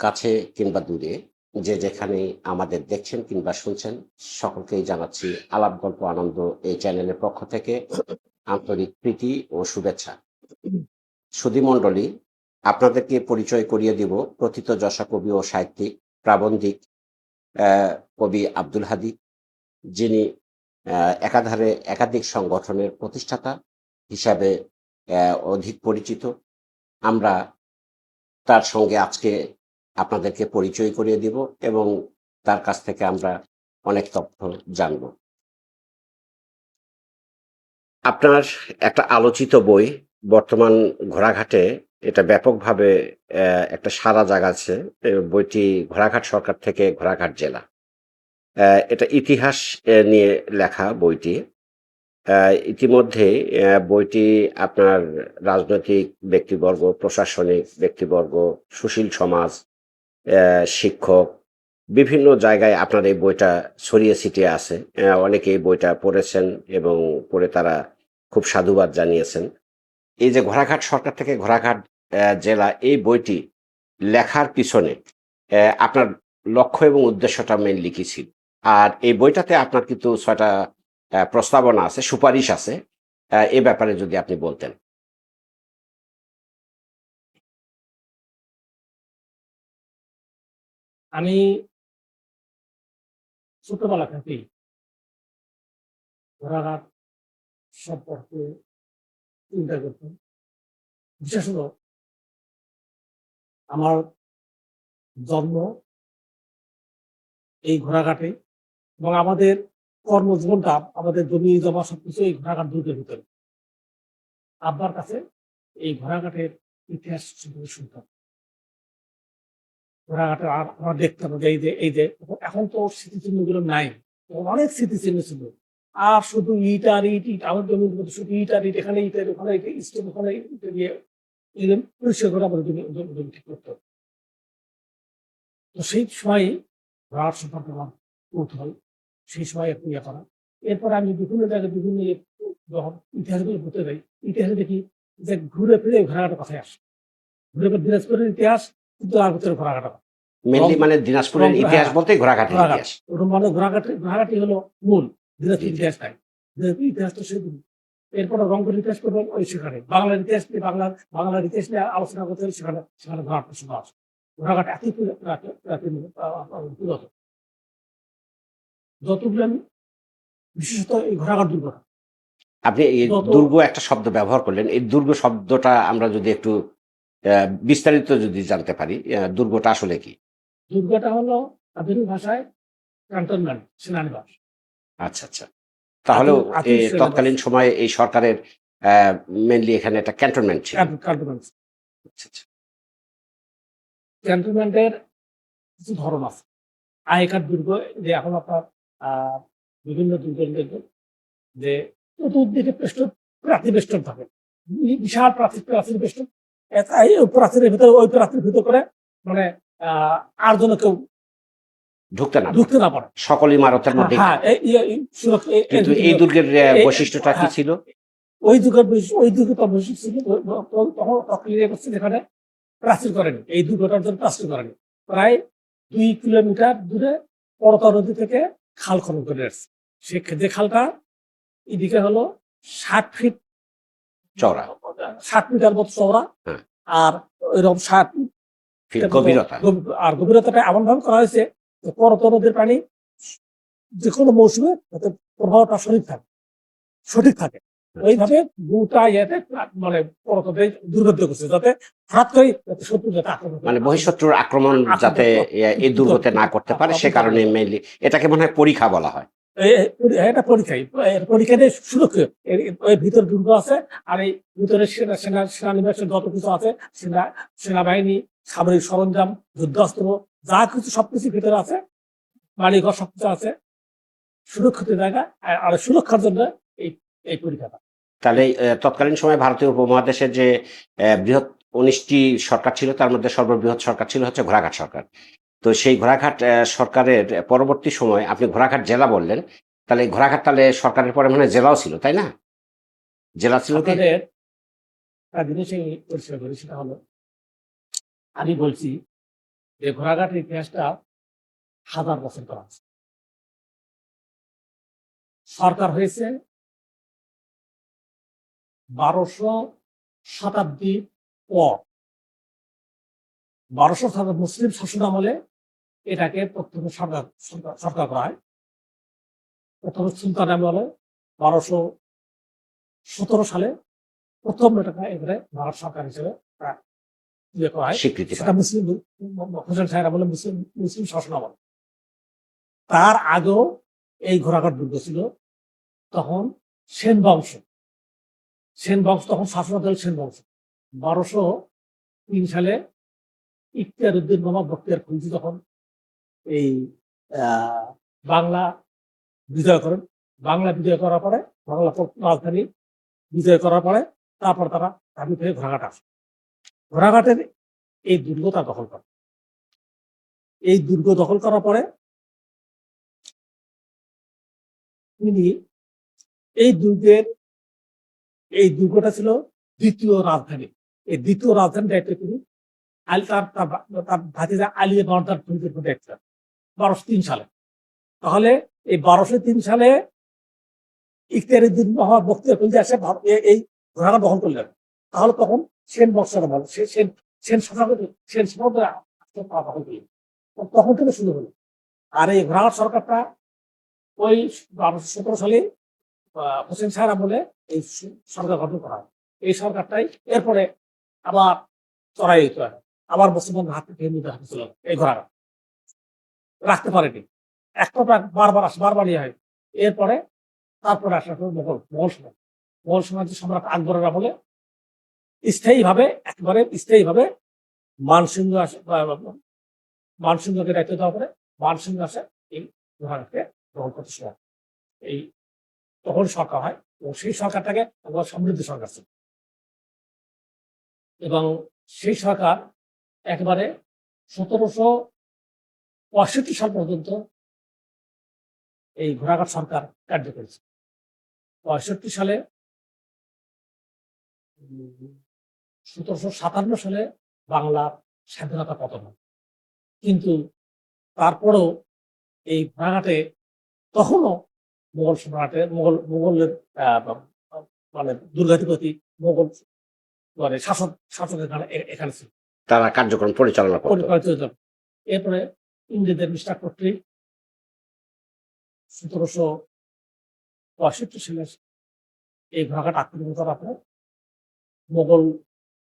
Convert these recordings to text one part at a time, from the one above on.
কাছে কিংবা দূরে, যে যেখানে আমাদের দেখছেন কিংবা শুনছেন, সকলকেই জানাচ্ছি আলাপ, গল্প, আনন্দ এই চ্যানেলের পক্ষ থেকে আন্তরিক প্রীতি ও শুভেচ্ছা। সুধী মণ্ডলী, আপনাদেরকে পরিচয় করিয়ে দিব প্রথিত যশা কবি ও সাহিত্যিক, প্রাবন্ধিক কবি আব্দুল হাদি, যিনি একাধারে একাধিক সংগঠনের প্রতিষ্ঠাতা হিসাবে অধিক পরিচিত। আমরা তার সঙ্গে আজকে আপনাদেরকে পরিচয় করিয়ে দিব এবং তার কাছ থেকে আমরা অনেক তথ্য জানব। আপনার একটা আলোচিত বই, বর্তমান ঘোড়াঘাটে এটা ব্যাপকভাবে একটা সারা জাগাচ্ছে। বইটি ঘোড়াঘাট সরকার থেকে ঘোড়াঘাট জেলা। এটা ইতিহাস নিয়ে লেখা বইটি। ইতিমধ্যে বইটি আপনার রাজনৈতিক ব্যক্তিবর্গ, প্রশাসনিক ব্যক্তিবর্গ, সুশীল সমাজ শিক্ষক, বিভিন্ন জায়গায় আপনার এই বইটা ছড়িয়ে ছিটিয়ে আছে। অনেকে এই বইটা পড়েছেন এবং পড়ে তারা খুব সাধুবাদ জানিয়েছেন। এই যে ঘোড়াঘাট সরকার থেকে ঘোড়াঘাট জেলা এই বইটি লেখার পিছনে আপনার লক্ষ্য এবং উদ্দেশ্যটা মেনলি কি ছিল? আর এই বইটাতে আপনার কিন্তু ছয়টা প্রস্তাবনা আছে, সুপারিশ আছে। এ ব্যাপারে যদি আপনি বলতেন। আমি ছোটবেলা থেকেই ঘোরাঘাট সম্পর্কে চিন্তা করতাম। বিশেষত আমার জন্ম এই ঘোড়াঘাটে এবং আমাদের কর্মজীবনটা, আমাদের জমি জমা সবকিছু এই ঘোরাঘাট দুর্গের ভিতরে। আব্বার কাছে এই ঘোরাঘাটের ইতিহাস শুনতাম। ঘোড়াঘাটের আর আমরা দেখতাম যে এই যে এই যে, এখন তো স্মৃতিচিহ্নগুলো নাই। অনেক স্মৃতিচিহ্ন ছিল। আর শুধু ইট আর ইট ইট আমার জমির মধ্যে শুধু ইট আর ইট, এখানে ইট আর ওখানে স্টোভ ওখানে দিয়ে পরিষ্কার করে আমাদের জমি জমি ঠিক করতে তো সেই সময় ঘোড়ার সম্পর্কে আমার কৌতূহল সেই সময় একটু ইয়ে করা। এরপর আমি বিভিন্ন জায়গায় বিভিন্ন ইয়ে যখন ইতিহাসগুলো পড়তে যাই, ইতিহাসে দেখি যে ঘুরে ফিরে ঘোড়াঘাটের কথায় আসে। ঘুরে ফিরে দিনাজপুরের ইতিহাস কিন্তু আর ভিতরে ঘোড়াঘাটা মেনলি মানে দিনাজপুরের ইতিহাস হ্যাঁ, বলতে ঘোড়াঘাটের ঘোড়াঘাট। ইতিহাস। ওটা মানে ঘোড়াঘাটে ঘোড়াঘাটি হলো মূল দিনাজপুর। ইতিহাস নাই দিনাজপুর ইতিহাস তো সেদিন এরপর রংপুর ইতিহাস করব ওই সেখানে। বাংলার ইতিহাস নিয়ে বাংলার বাংলার ইতিহাস নিয়ে আলোচনা করতে হলে সেখানে সেখানে ঘোড়াঘাট প্রসঙ্গ আছে। ঘোড়াঘাট আহ, পুরাতন যতগুলো আমি বিশেষত এই ঘোড়াঘাট দুর্ঘটনা। আপনি এই দুর্গ একটা শব্দ ব্যবহার করলেন। এই দুর্গ শব্দটা আমরা যদি একটু বিস্তারিত যদি জানতে পারি দুর্গটা আসলে কি? দুর্গটা হলো আধুনিক ভাষায় ক্যান্টনমেন্ট সেনানিবাস আচ্ছা আচ্ছা। সিলেবাস। তৎকালীন সময়ে এই সরকারের মেনলি এখানে একটা ক্যান্টনমেন্ট ছিল। ক্যান্টনমেন্ট। আচ্ছা, আচ্ছা। ক্যান্টনমেন্টের কিছু ধরন আছে। আগেকার দুর্গ যে এখন আপনার বিভিন্ন দুর্গ দেখবেন যে চতুর্দিকে পৃষ্ঠ প্রাচীর বেষ্টন থাকে। বিশাল প্রাচীর প্রাচীর বেষ্টন। প্রাচীরের ভিতরে ওই প্রাচীর ভিতর করে মানে আর যেন কেউ ঢুকতে না ঢুকতে না পারে। সকল ইমারতের মধ্যে হ্যাঁ এই- কিন্তু এই দুর্গের বৈশিষ্ট্যটা কি হ্যাঁ। ছিল? ওই বৈশি- ওই তো বৈশিষ্ট্য ছিল। তখন করছে যেখানে প্রাচীর করেনি। এই দুর্গটার জন্য প্রাচীর করেনি। প্রায় দুই কিলোমিটার দূরে পড়তা নদী থেকে খাল খনন করে আসছে। সে যে খালটা এদিকে হলো ষাট ফিট চওড়া। ষাট মিটার মতো চওড়া হ্যাঁ। আর এরকম ষাট গভীরতা। আর গভীরতাটা এমন ভাবে করা হয়েছে যে নদীর পানি যে কোনো মৌসুমে যাতে প্রবাহটা সঠিক থাকে সঠিক থাকে। ওইভাবে গোটা ইয়েতে মানে পরততে দুর্গত করছে যাতে হঠাৎ করে শত্রু যাতে আক্রমণ করে। মানে বহিঃশত্রুর আক্রমণ যাতে এই দুর্গতে। না করতে পারে সে কারণে মেনলি এটাকে মনে হয় পরীক্ষা বলা হয়। এটা পরীক্ষাই এর পরীক্ষাতে সুরক্ষিত। ওই ভিতর দুর্গ আছে আর এই ভিতরে সেনা সেনা সেনানিবাসের যত কিছু আছে সেনা সেনাবাহিনী সামরিক সরঞ্জাম যুদ্ধাস্ত্র যা কিছু সবকিছু ভিতরে আছে বাড়িঘর সবকিছু আছে সুরক্ষিত জায়গা আর- সুরক্ষার জন্য এই এই পরীক্ষাটা তাহলে তৎকালীন সময়ে ভারতীয় উপমহাদেশের যে বৃহৎ উনিশটি সরকার ছিল তার মধ্যে সর্ববৃহৎ সরকার ছিল হচ্ছে ঘোড়াঘাট সরকার। তো সেই ঘোড়াঘাট সরকারের পরবর্তী সময় আপনি ঘোড়াঘাট জেলা বললেন তাহলে ঘোড়াঘাট তাহলে সরকারের পরে মানে জেলাও ছিল তাই না? জেলা ছিল কি? জিনিস পরিষ্কার করি সেটা হলো আমি বলছি যে ঘোড়াঘাটের ইতিহাসটা হাজার বছর করা আছে। সরকার হয়েছে বারোশো শতাব্দীর পর। বারোশো শতাব্দী মুসলিম শাসন আমলে এটাকে প্রথমে সরকার, সরকার- করা হয়। প্রথমে সুলতান আমলে বারোশো সতেরো সালে প্রথম এটাকে এবারে ভারত সরকার হিসেবে স্বীকৃতি মুসলিম হোসেন বলে মুসলিম মুসলিম তার আগেও এই ঘোড়াঘাট দুর্গ ছিল। তখন সেন বংশ। সেন বংশ তখন শাসন দল সেন বংশ। বারোশো তিন সালে ইখতিয়ার উদ্দিন মোহাম্মদ বক্তিয়ার খুলজি তখন এই আহ, বাংলা বিজয় করেন বাংলা বিজয় করার পরে বাংলা রাজধানী বিজয় করার পরে তারপর তারা দাবি পেয়ে ঘোড়াঘাট আসে। ঘোড়াঘাটের এই দুর্গ তারা দখল করে। এই দুর্গ দখল করার পরে তিনি এই দুর্গের, এই দুর্গটা ছিল দ্বিতীয় রাজধানী। এই দ্বিতীয় রাজধানী দায়িত্ব তিনি আলী তার তার ভাতিজা আলী নর্দার পরিকল্পনা দেখছিলেন বারোশো তিন সালে। তাহলে এই বারোশো তিন সালে ইখতিয়ার উদ্দিন মোহাম্মদ বক্তিয়ার খুলজি আসে এই ঘোড়াঘাট দখল করলেন। তাহলে তখন সেন বংশের আমল সে- সেন সেন শাসক সেন দখল করলেন তখন থেকে শুরু হলো। আর এই ঘোড়াঘাট সরকারটা ওই সতেরো সালে হোসেন শাহের আমলে এই সরকার গঠন করা হয়। এই সরকারটাই এরপরে আবার চড়াই দিতে হয়। আবার মুসলমান হাত থেকে নিতে হচ্ছিল এই ঘোড়াঘাট রাখতে পারেনি। একটা বার বারবার আসে বারবার ইয়ে হয়। এরপরে তারপরে আসা মোগল মোগল সমাজ মোগল সমাজের সম্রাট আকবরের আমলে স্থায়ীভাবে, একেবারে স্থায়ীভাবে মানসিংহ আসে মানসিংহকে দায়িত্ব দেওয়া পরে মানসিংহ আসে এই ঘোড়াঘাটকে গ্রহণ করতে শুরু এই তখন সরকার হয়, এবং সেই সরকারটাকে একবার সমৃদ্ধ সরকার ছিল এবং সেই সরকার একেবারে সতেরোশো পঁয়ষট্টি সাল পর্যন্ত এই ঘোড়াঘাট সরকার কার্য করেছে। পঁয়ষট্টি সালে সতেরোশো সাতান্ন সালে বাংলার স্বাধীনতা পতন। কিন্তু তারপরেও এই ঘোড়াঘাটে তখনও মোগল সম্রাটের মোগল মোগলের মানে দুর্গাধিপতি মোগল মানে শাসক শাসকের এখানে এখানে ছিল। তারা কার্যক্রম পরিচালনা করতো। এরপরে ইংরেজদের মিস্টার কর্তৃক সতেরোশো পঁয়ষট্টি সালে এই ঘোড়াঘাট আক্রমণ করার পরে মোগল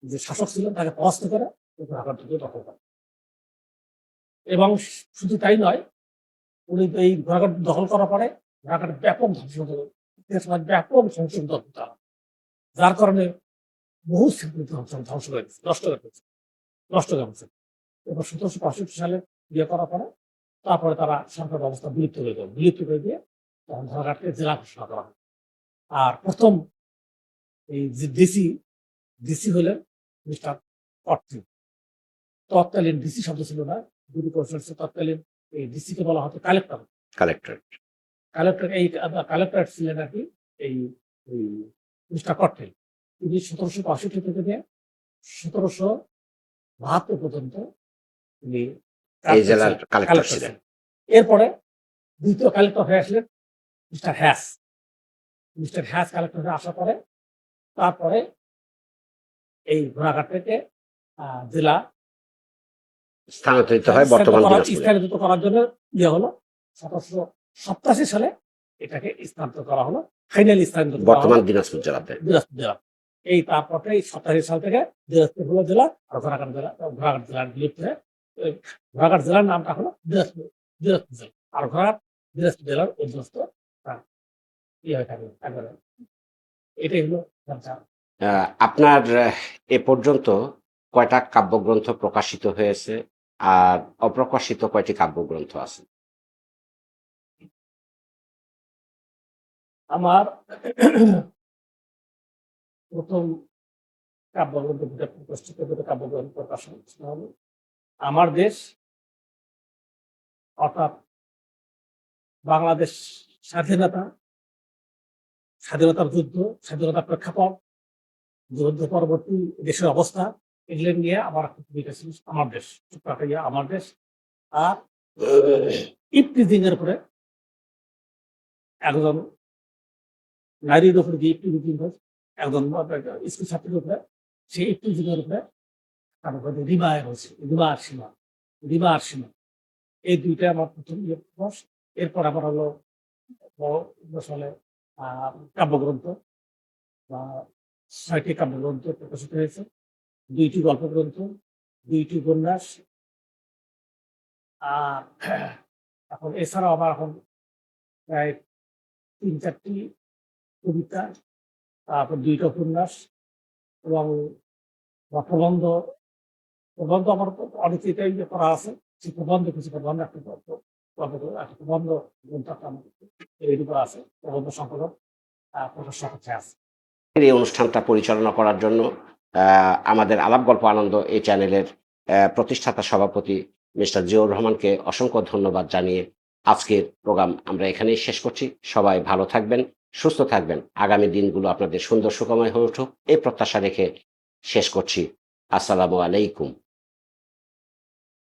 যে শাসক ছিলেন তাকে পরাস্ত করে ঘোড়াঘাট দুর্গ দখল করে। এবং শুধু তাই নয়, উনি এই ঘোড়াঘাট দখল করার পরে ঘোড়াঘাট ব্যাপক ধ্বংস ব্যাপক করতে যার কারণে বহু স্মৃতি ধ্বংস করে নষ্ট করে দিচ্ছে নষ্ট করে দিচ্ছে এবার সতেরোশো পঁয়ষট্টি সালে বিয়ে করার পরে তারপরে তারা সরকার ব্যবস্থা বিলুপ্ত হয়ে দেয় বিলুপ্ত করে দিয়ে তখন ঘোড়াঘাটকে জেলা ঘোষণা করা হয়। আর প্রথম এই যে ডিসি ডিসি হলেন মিস্টার কর্তৃক তৎকালীন ডিসি শব্দ ছিল না। দুটি পরিষদ তৎকালীন এই ডিসিকে বলা হতো কালেক্টর কালেক্টরেট কালেক্টর এই কালেক্টর ছিলেন আর কি এই মিস্টার কট্টেল তিনি সতেরোশো পঁয়ষট্টি থেকে নিয়ে সতেরোশো বাহাত্তর পর্যন্ত তিনি এই জেলার কালেক্টর ছিলেন। এরপরে দ্বিতীয় কালেক্টর হয়ে আসলেন mister Hass mister Hass collector হয়ে আসার পরে তারপরে এই ঘোড়াঘাট থেকে জেলা স্থানান্তরিত হয় বর্তমান করার- স্থানান্তরিত করার জন্য ইয়ে হলো সতেরোশো সপ্তাশি সালে এটাকে স্থানান্তর করা হলো ফাইনালি স্থানান্তর বর্তমান দিনাজপুর জেলাতে। দিনাজপুর জেলা। এই তারপরে এই সপ্তাশি সাল থেকে দিনাজপুর হলো জেলা আর ঘোড়াঘাট জেলা ঘোড়াঘাট জেলার বিলুপ্ত হয়ে ঘোড়াঘাট জেলার নামটা হলো দিনাজপুর দিনাজপুর জেলা। আর ঘোড়াঘাট দিনাজপুর জেলার অধীনস্থ ইয়ে হয়ে থাকে এটাই হলো আপনার এ পর্যন্ত কয়টা কাব্যগ্রন্থ প্রকাশিত হয়েছে আর অপ্রকাশিত কয়টি কাব্যগ্রন্থ আছে? আমার প্রথম কাব্যগ্রন্থ দুটো প্রস্তুত দুটো কাব্যগ্রন্থ প্রকাশন হলো আমার দেশ, অর্থাৎ বাংলাদেশ স্বাধীনতা, স্বাধীনতার যুদ্ধ, স্বাধীনতার প্রেক্ষাপট যুদ্ধ পরবর্তী দেশের অবস্থা এগুলো নিয়ে আমার ছিল আমার দেশ ছোট্ট ইয়ে, আমার দেশ আর ইপটিজিং এর উপরে একজন নারীর উপরে যে হয়েছে একজন স্কুল ছাত্রীর উপরে সেই ইপটিজিং এর উপরে তারপরে রিমায় হয়েছে রিমা আর সীমা রিমা আর সীমা এই দুইটা আমার প্রথম ইয়ে প্রকাশ এরপর আমার হলো উপন্যাস হলে কাব্যগ্রন্থ বা ছয়টি কাব্যগ্রন্থ প্রকাশিত হয়েছে। দুইটি গল্প গ্রন্থ, দুইটি উপন্যাস। আর এখন এছাড়াও আমার এখন প্রায় তিন চারটি কবিতা, তারপর দুইটা উপন্যাস এবং প্রবন্ধ। প্রবন্ধ আমার অনেক এটাই করা আছে। সেই প্রবন্ধ কিছু প্রবন্ধ একটা প্রবন্ধ, গ্রন্থ একটা আমার। এইটুকু আছে, প্রবন্ধ সংকলন প্রকাশ আছে। এই অনুষ্ঠানটা পরিচালনা করার জন্য আমাদের আলাপ গল্প আনন্দ এই চ্যানেলের প্রতিষ্ঠাতা সভাপতি মিস্টার জিয়াউর রহমানকে অসংখ্য ধন্যবাদ জানিয়ে আজকের প্রোগ্রাম আমরা এখানেই শেষ করছি। সবাই ভালো থাকবেন, সুস্থ থাকবেন। আগামী দিনগুলো আপনাদের সুন্দর সুখময় হয়ে উঠুক। এই প্রত্যাশা রেখে শেষ করছি। আসসালামু আলাইকুম।